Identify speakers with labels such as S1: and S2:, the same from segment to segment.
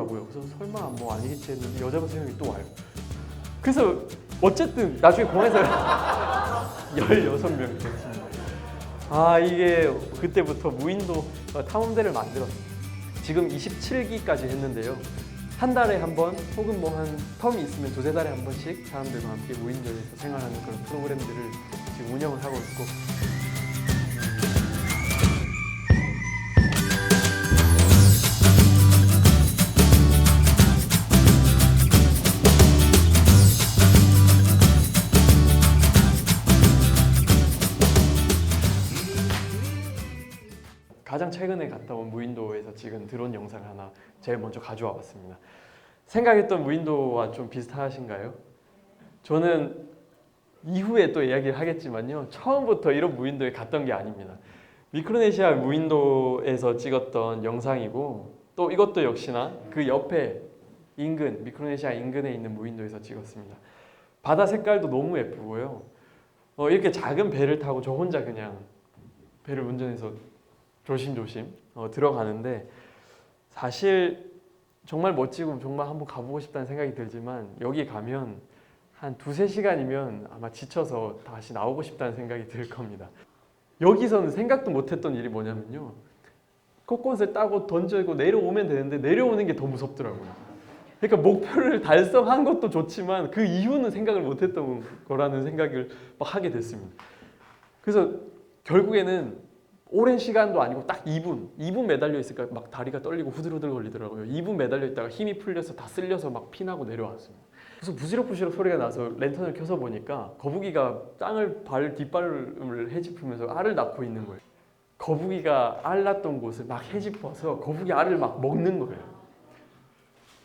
S1: 하더라고요. 그래서 설마 뭐 아니겠지 했는데 여자분 세 명이 또 와요. 그래서 어쨌든 나중에 공항에서 16명이 됐습니다. 아 이게 그때부터 무인도 탐험대를 만들었어요. 지금 27기까지 했는데요. 한 달에 한 번 혹은 뭐 한 텀이 있으면 두세 달에 한 번씩 사람들과 함께 무인도에서 생활하는 그런 프로그램들을 지금 운영을 하고 있고 최근에 갔다 온 무인도에서 찍은 드론 영상을 하나 제일 먼저 가져와 봤습니다. 생각했던 무인도와 좀 비슷하신가요? 저는 이후에 또 이야기를 하겠지만요. 처음부터 이런 무인도에 갔던 게 아닙니다. 미크로네시아 무인도에서 찍었던 영상이고 또 이것도 역시나 그 옆에 인근 미크로네시아 인근에 있는 무인도에서 찍었습니다. 바다 색깔도 너무 예쁘고요. 어, 이렇게 작은 배를 타고 저 혼자 그냥 배를 운전해서 조심조심 어, 들어가는데 사실 정말 멋지고 정말 한번 가보고 싶다는 생각이 들지만 여기 가면 한 두세 시간이면 아마 지쳐서 다시 나오고 싶다는 생각이 들 겁니다. 여기서는 생각도 못했던 일이 뭐냐면요. 코코넛을 따고 던지고 내려오면 되는데 내려오는 게 더 무섭더라고요. 그러니까 목표를 달성한 것도 좋지만 그 이후는 생각을 못했던 거라는 생각을 막 하게 됐습니다. 그래서 결국에는 오랜 시간도 아니고 딱 2분, 2분 매달려 있으니까 막 다리가 떨리고 후들후들 걸리더라고요. 2분 매달려 있다가 힘이 풀려서 다 쓸려서 막 피나고 내려왔습니다. 그래서 부시럭부시럭 소리가 나서 랜턴을 켜서 보니까 거북이가 땅을 발 뒷발을 헤집으면서 알을 낳고 있는 거예요. 거북이가 알 낳던 곳을 막 헤집어서 거북이 알을 막 먹는 거예요.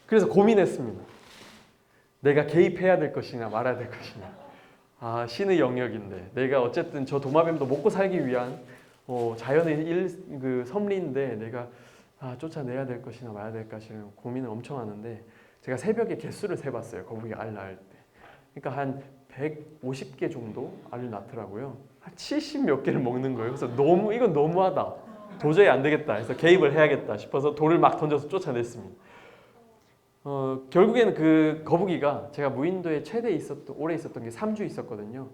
S1: 그래서 고민했습니다. 내가 개입해야 될 것이냐 말아야 될 것이냐. 아 신의 영역인데 내가 어쨌든 저 도마뱀도 먹고 살기 위한 어, 자연의 일, 그 섭리인데 내가 아, 쫓아내야 될 것이나 말아야 될 것이나 고민을 엄청 하는데 제가 새벽에 개수를 세봤어요. 거북이 알 낳을 때. 그러니까 한 150개 정도 알을 낳더라고요. 한 70 몇 개를 먹는 거예요. 그래서 너무 이건 너무하다. 도저히 안 되겠다. 해서 개입을 해야겠다 싶어서 돌을 막 던져서 쫓아냈습니다. 어, 결국에는 그 거북이가 제가 무인도에 최대 있었던 오래 있었던 게 3주 있었거든요.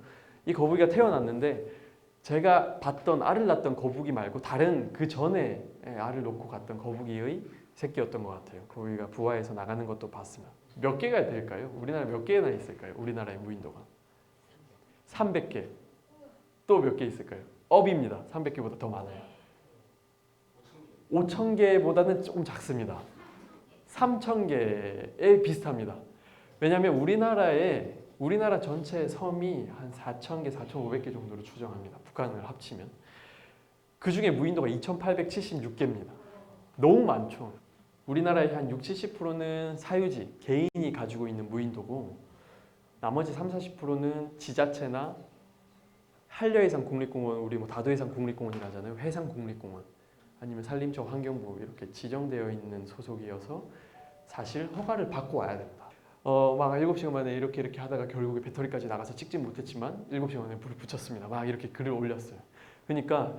S1: 이 거북이가 태어났는데 제가 봤던 알을 낳던 거북이 말고 다른 그 전에 알을 놓고 갔던 거북이의 새끼였던 것 같아요. 거북이가 부화해서 나가는 것도 봤습니다. 몇 개가 될까요? 우리나라 몇 개나 있을까요? 우리나라의 무인도가 300개. 또 몇 개 있을까요? 업입니다. 300개보다 더 많아요. 5천 개보다는 조금 작습니다. 3천 개에 비슷합니다. 왜냐하면 우리나라에 우리나라 전체 섬이 한 4천 개, 4,500개 정도로 추정합니다. 북한을 합치면 그 중에 무인도가 2,876개입니다. 너무 많죠. 우리나라의 한 60, 70%는 사유지 개인이 가지고 있는 무인도고 나머지 3, 40%는 지자체나 한려해상 국립공원, 우리 뭐 다도해상 국립공원이라 하잖아요. 해상 국립공원 아니면 산림청 환경부 이렇게 지정되어 있는 소속이어서 사실 허가를 받고 와야 됩니다. 어, 막 7시간 만에 이렇게 이렇게 하다가 결국에 배터리까지 나가서 찍지 못했지만 7시간 만에 불을 붙였습니다. 막 이렇게 글을 올렸어요. 그러니까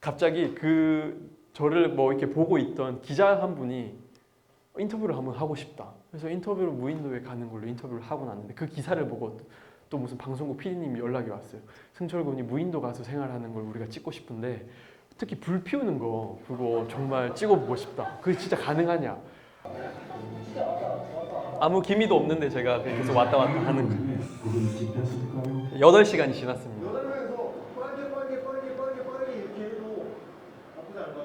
S1: 갑자기 그 저를 뭐 이렇게 보고 있던 기자 한 분이 인터뷰를 한번 하고 싶다. 그래서 인터뷰를 무인도에 가는 걸로 인터뷰를 하고 났는데 그 기사를 보고 또 무슨 방송국 PD님이 연락이 왔어요. 승철 군이 무인도 가서 생활하는 걸 우리가 찍고 싶은데 특히 불 피우는 거 그거 정말 찍어보고 싶다. 그게 진짜 가능하냐? 아무 기미도 없는데 제가 그냥 계속 왔다 갔다 하는 거예요.
S2: 불을 지폈을까요?
S1: 8시간이 지났습니다.
S3: 여덟명에서 빠르게 빠르게 빠르게 빠르게 빠르게 이렇게 해도 나쁘지 않을 것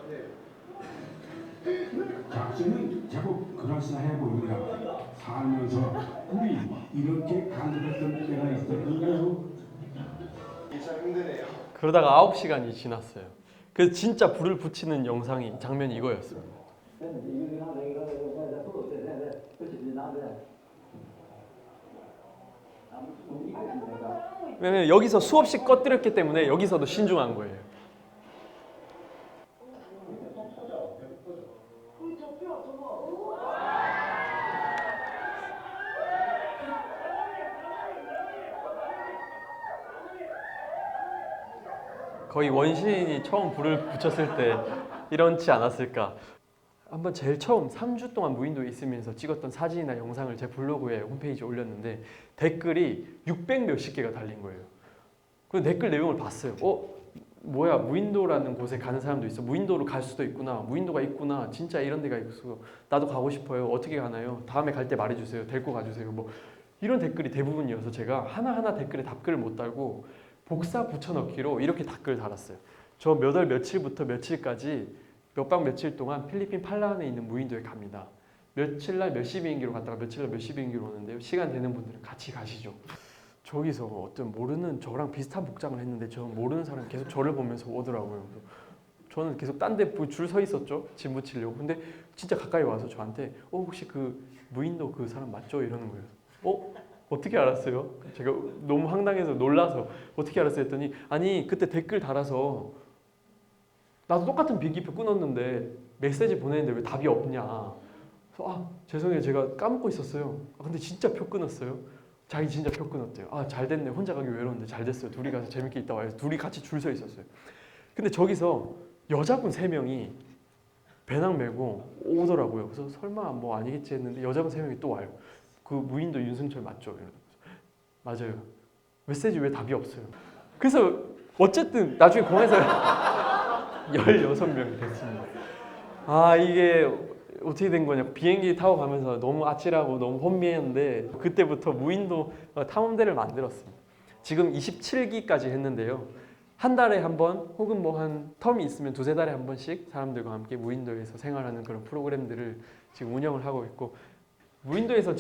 S3: 같아.
S2: 작전은 제법 그럴싸해 보입니다. 살면서 우리 이렇게 간절했던 때가 있었는가요?
S3: 이게 참 힘드네요.
S1: 그러다가 9시간이 지났어요. 그래서 진짜 불을 붙이는 영상이 장면이 이거였습니다. 왜냐면 여기서 수없이 꺼뜨렸기 때문에 여기서도 신중한 거예요. 거의 원시인이 처음 불을 붙였을 때 이런지 않았을까. 한번 제일 처음 3주 동안 무인도에 있으면서 찍었던 사진이나 영상을 제 블로그에 홈페이지에 올렸는데 댓글이 600 몇십 개가 달린 거예요. 그 댓글 내용을 봤어요. 어? 뭐야 무인도라는 곳에 가는 사람도 있어. 무인도로 갈 수도 있구나. 무인도가 있구나. 진짜 이런 데가 있어. 나도 가고 싶어요. 어떻게 가나요? 다음에 갈 때 말해주세요. 데리고 가주세요. 뭐 이런 댓글이 대부분이어서 제가 하나하나 댓글에 답글을 못 달고 복사 붙여넣기로 이렇게 댓글 달았어요. 저 몇 월 며칠부터 며칠까지 몇 박 며칠 동안 필리핀 팔라완에 있는 무인도에 갑니다. 며칠 날 몇시 비행기로 갔다가 며칠 날 몇시 비행기로 오는데요. 시간 되는 분들은 같이 가시죠. 저기서 어떤 모르는 저랑 비슷한 복장을 했는데 저 모르는 사람이 계속 저를 보면서 오더라고요. 저는 계속 딴 데 줄 서 있었죠. 짐 붙이려고. 근데 진짜 가까이 와서 저한테 어 혹시 그 무인도 그 사람 맞죠? 이러는 거예요. 어? 어떻게 알았어요? 제가 너무 황당해서 놀라서 어떻게 알았어요? 했더니 아니 그때 댓글 달아서 나도 똑같은 비행기표 끊었는데 메시지 보냈는데 왜 답이 없냐. 그래서 아 죄송해요 제가 까먹고 있었어요. 아, 근데 진짜 표 끊었어요. 자기 진짜 표 끊었대요. 아 잘 됐네 혼자 가기 외로운데 잘 됐어요. 둘이 가서 재밌게 있다 와요. 둘이 같이 줄 서 있었어요. 근데 저기서 여자분 세 명이 배낭 메고 오더라고요. 그래서 설마 뭐 아니겠지 했는데 여자분 세 명이 또 와요. 그 무인도 윤승철 맞죠? 이러면서. 맞아요. 메시지 왜 답이 없어요? 그래서 어쨌든 나중에 공항에서 16명이 됐습니다. 아 이게 어떻게 된 거냐 비행기 타고 가면서 너무 아찔하고 너무 혼미했는데 그때부터 무인도 탐험대를 만들었습니다. 지금 27기까지 했는데요. 한 달에 한 번 혹은 뭐 한 텀이 있으면 두세 달에 한 번씩 사람들과 함께 무인도에서 생활하는 그런 프로그램들을 지금 운영을 하고 있고 무인도에서